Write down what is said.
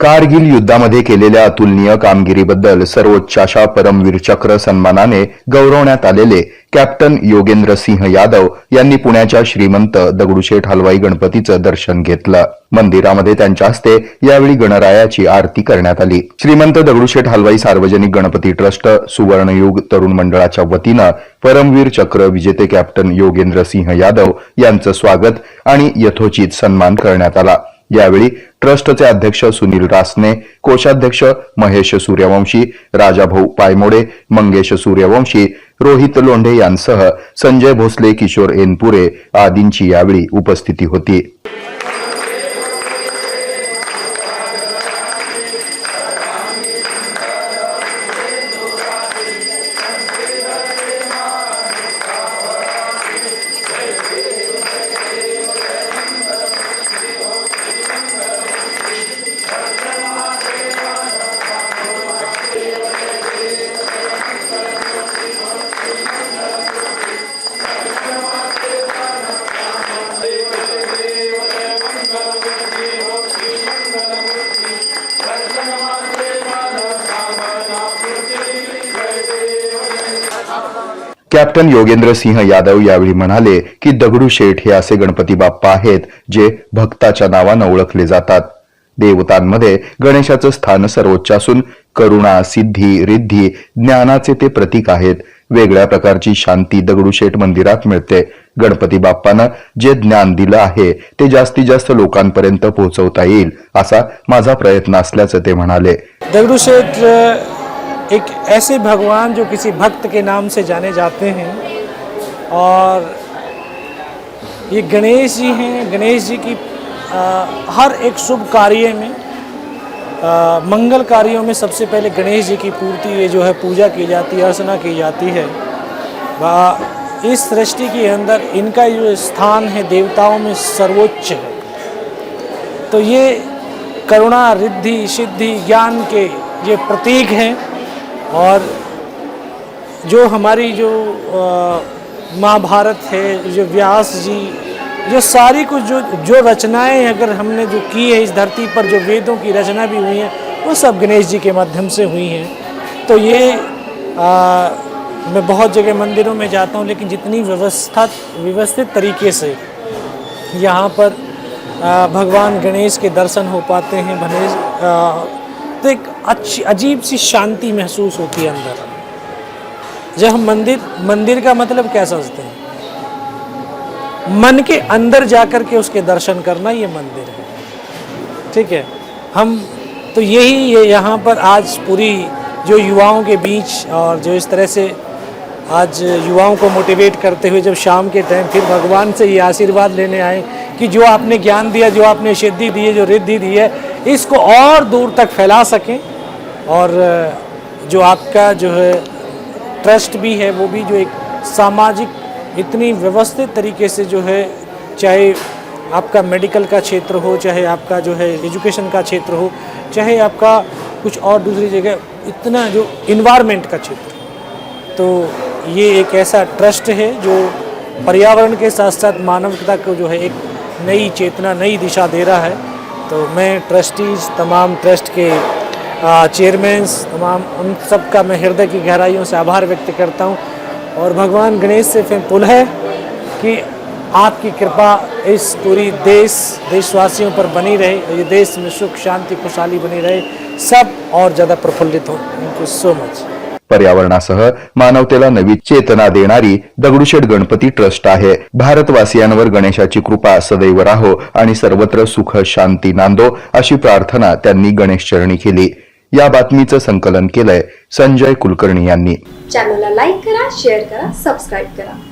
कारगिल युद्धामध्ये केलेल्या अतुलनीय कामगिरीबद्दल सर्वोच्च अशा परमवीर चक्र सन्मानाने गौरवण्यात आलेले कॅप्टन योगेंद्र सिंह यादव यांनी पुण्याच्या श्रीमंत दगडूशेठ हलवाई गणपतीचं दर्शन घेतलं. मंदिरामध्ये त्यांच्या हस्ते यावेळी गणरायाची आरती करण्यात आली. श्रीमंत दगडूशेठ हलवाई सार्वजनिक गणपती ट्रस्ट सुवर्णयुग तरुण मंडळाच्या वतीनं परमवीर चक्र विजेते कॅप्टन योगेंद्र सिंह यादव यांचं स्वागत आणि यथोचित सन्मान करण्यात आला. यावेळी ट्रस्टचे अध्यक्ष सुनील रासने कोषाध्यक्ष महेश सूर्यवंशी राजाभाऊ पायमोडे मंगेश सूर्यवंशी रोहित लोंढे यांसह संजय भोसले किशोर एनपुरे आदींची यावेळी उपस्थिती होती. कॅप्टन योगेंद्र सिंह यादव यावेळी म्हणाले की दगडूशेठ हे असे गणपती बाप्पा आहेत जे भक्ताच्या नावानं ओळखले जातात. देवतांमध्ये गणेशाचं स्थान सर्वोच्च असून करुणा सिद्धी रिद्धी ज्ञानाचे ते प्रतीक आहेत. वेगळ्या प्रकारची शांती दगडूशेठ मंदिरात मिळते. गणपती बाप्पानं जे ज्ञान दिलं आहे ते जास्तीत जास्त लोकांपर्यंत पोहोचवता येईल असा माझा प्रयत्न असल्याचं ते म्हणाले. दगडूशेठ एक ऐसे भगवान जो किसी भक्त के नाम से जाने जाते हैं। और ये गणेश जी हैं गणेश जी की आ, हर एक शुभ कार्य में आ, मंगल कार्यों में सबसे पहले गणेश जी की पूर्ति ये जो है पूजा की जाती है अर्चना की जाती है। इस सृष्टि के अंदर इनका जो स्थान है देवताओं में सर्वोच्च है। तो ये करुणा रिद्धि सिद्धि ज्ञान के ये प्रतीक हैं। और जो हमारी जो महाभारत है जो व्यास जी जो सारी कुछ जो जो रचनाएँ अगर हमने जो की है इस धरती पर जो वेदों की रचना भी हुई है वो सब गणेश जी के माध्यम से हुई हैं। तो ये आ, मैं बहुत जगह मंदिरों में जाता हूँ लेकिन जितनी व्यवस्था व्यवस्थित तरीके से यहाँ पर आ, भगवान गणेश के दर्शन हो पाते हैं गणेश तो एक अच्छी, अजीब सी शांति महसूस होती है अंदर। जब हम मंदिर मंदिर का मतलब क्या समझते हैं? मन के अंदर जाकर के उसके दर्शन करना ये मंदिर है। ठीक है? हम तो यही ये यहाँ पर आज पूरी जो युवाओं के बीच और जो इस तरह से आज युवाओं को मोटिवेट करते हुए जब शाम के टाइम फिर भगवान से ये आशीर्वाद लेने आए कि जो आपने ज्ञान दिया, जो आपने सिद्धि दी है, जो रिद्धि दी है इसको और दूर तक फैला सकें और जो आपका जो है ट्रस्ट भी है, वो भी जो एक सामाजिक इतनी व्यवस्थित तरीके से जो है, चाहे आपका मेडिकल का क्षेत्र हो, चाहे आपका जो है एजुकेशन का क्षेत्र हो, चाहे आपका कुछ और दूसरी जगह इतना जो इन्वायरमेंट का क्षेत्र तो ये एक ऐसा ट्रस्ट है जो पर्यावरण के साथ साथ मानवता को जो है एक नई चेतना, नई दिशा दे रहा है। तो मैं ट्रस्टीज तमाम ट्रस्ट के चेयरमैन्स तमाम उन सब का मैं हृदय की गहराइयों से आभार व्यक्त करता हूँ। और भगवान गणेश से फिर पुल है कि आपकी कृपा इस पूरी देश, देशवासियों पर बनी रहे ये देश में सुख, शांति, खुशहाली बनी रहे। सब और ज़्यादा प्रफुल्लित हो। थैंक यू सो मच पर्यावरणासह मानवतेला नवी चेतना देणारी दगडूशेठ गणपती ट्रस्ट आहे. भारतवासियांवर गणेशाची कृपा सदैव राहो आणि सर्वत्र सुख शांती नांदो अशी प्रार्थना त्यांनी गणेश चरणी केली. या बातमीचं संकलन केलंय संजय कुलकर्णी यांनी. चॅनलला लाईक करा शेअर करा सबस्क्राईब करा.